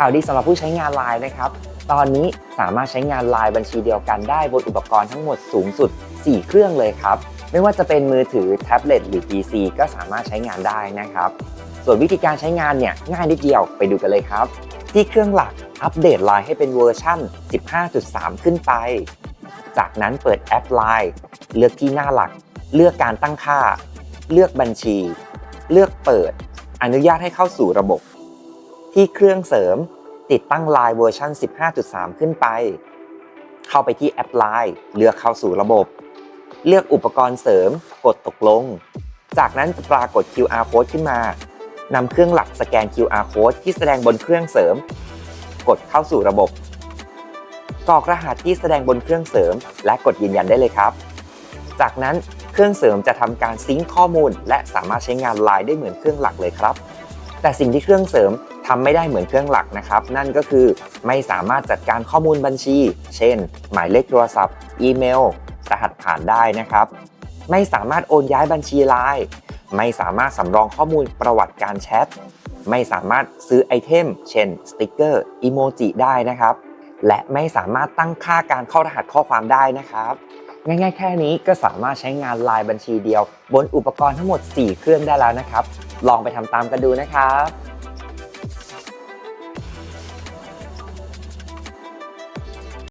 ข่าวดีสำหรับผู้ใช้งาน Line นะครับ ตอนนี้สามารถใช้งาน Line บัญชีเดียวกันได้บนอุปกรณ์ทั้งหมดสูงสุด 4 เครื่องเลยครับ ไม่ว่าจะเป็นมือถือแท็บเล็ตหรือ PC ก็สามารถใช้งานได้นะครับ ส่วนวิธีการใช้งานเนี่ยง่ายนิดเดียวไปดูกันเลยครับ ที่เครื่องหลักอัปเดต Line ให้เป็นเวอร์ชั่น 15.3 ขึ้นไป จากนั้นเปิดแอป Line เลือกที่หน้าหลัก เลือกการตั้งค่า เลือกบัญชี เลือกเปิด อนุญาตให้เข้าสู่ระบบ ที่เครื่องเสริม ติดตั้ง Line เวอร์ชัน15.3 ขึ้นไป เข้าไปที่แอป Line เลือกเข้าสู่ระบบ เลือกอุปกรณ์เสริม กดตกลง จากนั้นปรากฏ QR code ขึ้นมานำเครื่องหลักสแกน QR code ที่แสดงบนเครื่องเสริม กดเข้าสู่ระบบกรอกรหัสที่แสดงบนเครื่องเสริม และกดยืนยันได้เลยครับ จากนั้นเครื่องเสริมจะทำการซิงค์ข้อมูล และสามารถใช้งาน Line ได้เหมือนเครื่องหลักเลยครับ แต่สิ่งที่เครื่องเสริม ทำไม่ได้เหมือนเครื่องหลักนะครับ นั่นก็คือไม่สามารถจัดการข้อมูลบัญชี เช่น หมายเลขโทรศัพท์ อีเมล รหัสผ่านได้นะครับ ไม่สามารถโอนย้ายบัญชี Line ไม่สามารถสำรองข้อมูลประวัติการแชท ไม่สามารถซื้อไอเทม เช่น สติกเกอร์ อีโมจิได้นะครับ และไม่สามารถตั้งค่าการเข้ารหัสข้อความได้นะครับง่ายๆ แค่นี้ก็สามารถใช้งาน Line บัญชีเดียว บนอุปกรณ์ทั้งหมด 4 เครื่องได้แล้วนะครับ ลองไปทำตามกันดูนะครับ